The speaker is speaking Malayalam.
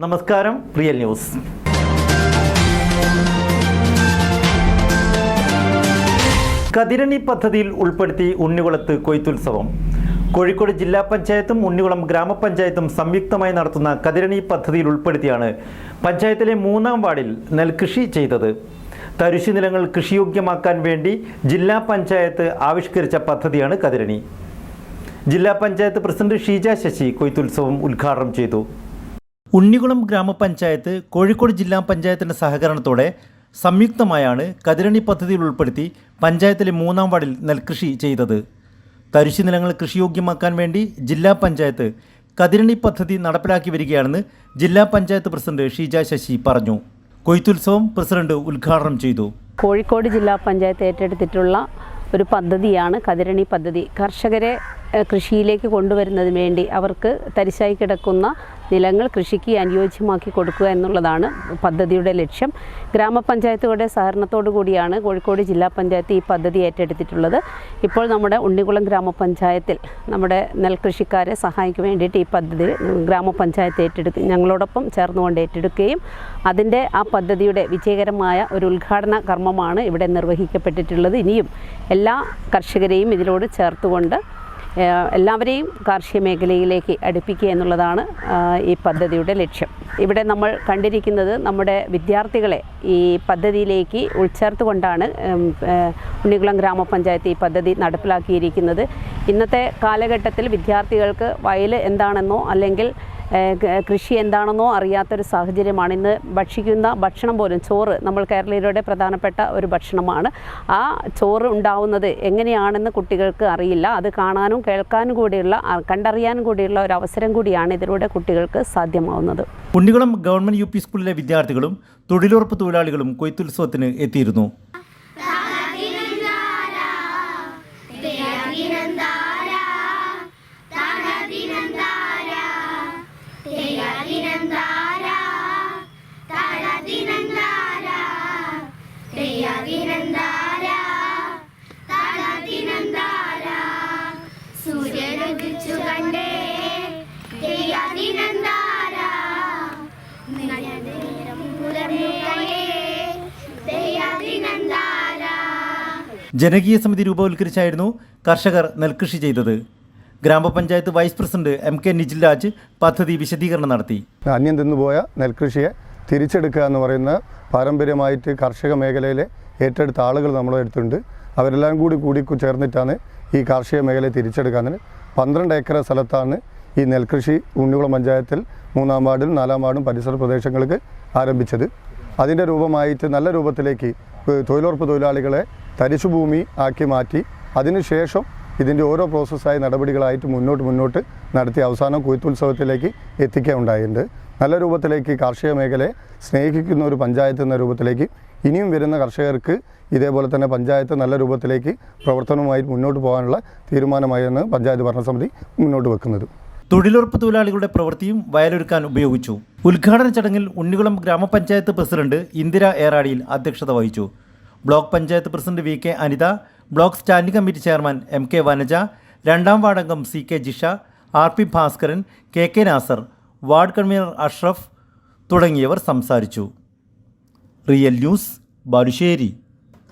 നമസ്കാരം റിയൽ ന്യൂസ്. കതിരണി പദ്ധതിയിൽ ഉൾപ്പെടുത്തി ഉണ്ണികുളത്ത് കൊയ്ത്തുത്സവം. കോഴിക്കോട് ജില്ലാ പഞ്ചായത്തും ഉണ്ണികുളം ഗ്രാമപഞ്ചായത്തും സംയുക്തമായി നടത്തുന്ന കതിരണി പദ്ധതിയിൽ ഉൾപ്പെടുത്തിയാണ് പഞ്ചായത്തിലെ മൂന്നാം വാർഡിൽ നെൽകൃഷി ചെയ്തത്. തരിശു നിലങ്ങൾ കൃഷിയോഗ്യമാക്കാൻ വേണ്ടി ജില്ലാ പഞ്ചായത്ത് ആവിഷ്കരിച്ച പദ്ധതിയാണ് കതിരണി. ജില്ലാ പഞ്ചായത്ത് പ്രസിഡന്റ് ഷീജ ശശി കൊയ്ത്തുത്സവം ഉദ്ഘാടനം ചെയ്തു. ഉണ്ണികുളം ഗ്രാമപഞ്ചായത്ത് കോഴിക്കോട് ജില്ലാ പഞ്ചായത്തിന്റെ സഹകരണത്തോടെ സംയുക്തമായാണ് കതിരണി പദ്ധതിയിൽ ഉൾപ്പെടുത്തി പഞ്ചായത്തിലെ മൂന്നാം വാർഡിൽ നെൽകൃഷി ചെയ്തത്. തരിശു നിലങ്ങൾ കൃഷിയോഗ്യമാക്കാൻ വേണ്ടി ജില്ലാ പഞ്ചായത്ത് കതിരണി പദ്ധതി നടപ്പിലാക്കി വരികയാണെന്ന് ജില്ലാ പഞ്ചായത്ത് പ്രസിഡന്റ് ഷീജ ശശി പറഞ്ഞു. കൊയ്ത്തുത്സവം പ്രസിഡന്റ് ഉദ്ഘാടനം ചെയ്തു. കോഴിക്കോട് ജില്ലാ പഞ്ചായത്ത് ഏറ്റെടുത്തിട്ടുള്ള ഒരു പദ്ധതിയാണ് കതിരണി പദ്ധതി. കർഷകരെ കൃഷിയിലേക്ക് കൊണ്ടുവരുന്നതിന് വേണ്ടി അവർക്ക് തരിശായി കിടക്കുന്ന നിലങ്ങൾ കൃഷിക്ക് അനുയോജ്യമാക്കി കൊടുക്കുക എന്നുള്ളതാണ് പദ്ധതിയുടെ ലക്ഷ്യം. ഗ്രാമപഞ്ചായത്തുകളുടെ സഹകരണത്തോടു കൂടിയാണ് കോഴിക്കോട് ജില്ലാ പഞ്ചായത്ത് ഈ പദ്ധതി ഏറ്റെടുത്തിട്ടുള്ളത്. ഇപ്പോൾ നമ്മുടെ ഉണ്ണികുളം ഗ്രാമപഞ്ചായത്തിൽ നമ്മുടെ നെൽകൃഷിക്കാരെ സഹായിക്കാൻ വേണ്ടിയിട്ട് ഈ പദ്ധതി ഗ്രാമപഞ്ചായത്ത് ഏറ്റെടുക്കുക ഞങ്ങളോടൊപ്പം ചേർന്നുകൊണ്ട് ഏറ്റെടുക്കുകയും അതിന്റെ ആ പദ്ധതിയുടെ വിജയകരമായ ഒരു ഉദ്ഘാടന കർമ്മമാണ് ഇവിടെ നിർവഹിക്കപ്പെട്ടിട്ടുള്ളത്. ഇനിയും എല്ലാ കർഷകരെയും ഇതിലോട് ചേർത്തുകൊണ്ട് എല്ലാവരെയും കാർഷിക മേഖലയിലേക്ക് അടുപ്പിക്കുക എന്നുള്ളതാണ് ഈ പദ്ധതിയുടെ ലക്ഷ്യം. ഇവിടെ നമ്മൾ കണ്ടിരിക്കുന്നത് നമ്മുടെ വിദ്യാർത്ഥികളെ ഈ പദ്ധതിയിലേക്ക് ഉൾച്ചേർത്തുകൊണ്ടാണ് കൊണ്ടാണ് ഉണ്ണികുളം ഗ്രാമപഞ്ചായത്ത് ഈ പദ്ധതി നടപ്പിലാക്കിയിരിക്കുന്നത്. ഇന്നത്തെ കാലഘട്ടത്തിൽ വിദ്യാർത്ഥികൾക്ക് വയൽ എന്താണെന്നോ അല്ലെങ്കിൽ കൃഷി എന്താണെന്നോ അറിയാത്തൊരു സാഹചര്യമാണ്. ഇന്ന് ഭക്ഷിക്കുന്ന ഭക്ഷണം പോലും ചോറ് നമ്മൾ കേരളീയരുടെ പ്രധാനപ്പെട്ട ഒരു ഭക്ഷണമാണ്. ആ ചോറ് ഉണ്ടാവുന്നത് എങ്ങനെയാണെന്ന് കുട്ടികൾക്ക് അറിയില്ല. അത് കാണാനും കേൾക്കാനും കൂടിയുള്ള കണ്ടറിയാനും കൂടിയുള്ള ഒരു അവസരം കൂടിയാണ് ഇതിലൂടെ കുട്ടികൾക്ക് സാധ്യമാവുന്നത്. ഉണ്ണികുളം ഗവൺമെന്റ് യു സ്കൂളിലെ വിദ്യാർത്ഥികളും തൊഴിലുറപ്പ് തൊഴിലാളികളും കൊയ്ത്തുത്സവത്തിന് എത്തിയിരുന്നു. കണ്ടേ പുലർന്നു ജനകീയ സമിതി രൂപവൽക്കരിച്ചായിരുന്നു കർഷകർ നെൽകൃഷി ചെയ്തത്. Grama panchayat vice president M K Nijil Raj പദ്ധതി വിശദീകരണം നടത്തി. അന്യം തിന്നുപോയ നെൽകൃഷിയെ തിരിച്ചെടുക്കുക എന്ന് പറയുന്ന പാരമ്പര്യമായിട്ട് കാർഷിക മേഖലയിലെ ഏറ്റെടുത്ത ആളുകൾ നമ്മളെ അടുത്തുണ്ട്. അവരെല്ലാം കൂടി കൂടി ചേർന്നിട്ടാണ് ഈ കാർഷിക മേഖലയെ തിരിച്ചെടുക്കാൻ പന്ത്രണ്ട് ഏക്കർ സ്ഥലത്താണ് ഈ നെൽകൃഷി ഉണ്ണികുളം പഞ്ചായത്തിൽ മൂന്നാം വാർഡിൽ നാലാം വാർഡും പരിസര പ്രദേശങ്ങൾക്ക് ആരംഭിച്ചത്. അതിന്റെ രൂപമായിട്ട് നല്ല രൂപത്തിലേക്ക് തൊഴിലുറപ്പ് തൊഴിലാളികളെ തരിശുഭൂമി ആക്കി മാറ്റി. അതിനുശേഷം ഇതിന്റെ ഓരോ പ്രോസസ്സായ നടപടികളായിട്ട് മുന്നോട്ട് മുന്നോട്ട് നടത്തി അവസാനം കൊയ്ത്തുത്സവത്തിലേക്ക് എത്തിക്കുകയുണ്ടായിട്ടുണ്ട്. നല്ല രൂപത്തിലേക്ക് കാർഷിക മേഖലയെ സ്നേഹിക്കുന്ന ഒരു പഞ്ചായത്ത് എന്ന രൂപത്തിലേക്ക് ഇനിയും വരുന്ന കർഷകർക്ക് ഇതേപോലെ തന്നെ പഞ്ചായത്ത് നല്ല രൂപത്തിലേക്ക് പ്രവർത്തനവുമായി മുന്നോട്ട് പോകാനുള്ള തീരുമാനമായെന്ന് പഞ്ചായത്ത് ഭരണസമിതി മുന്നോട്ട് വെക്കുന്നത്. തൊഴിലുറപ്പ് തൊഴിലാളികളുടെ പ്രവൃത്തിയും വയലൊരുക്കാൻ ഉപയോഗിച്ചു. ഉദ്ഘാടന ചടങ്ങിൽ ഉണ്ണികുളം ഗ്രാമപഞ്ചായത്ത് പ്രസിഡന്റ് ഇന്ദിര ഏറാടിയിൽ അധ്യക്ഷത വഹിച്ചു. Block panchayat president V K Anitha block standing committee chairman M K Vanaja രണ്ടാം വാർഡംഗം C K Jisha R P Bhaskaran K K Nasar ward convener Ashraf തുടങ്ങിയവർ സംസാരിച്ചു. Real news Balussery.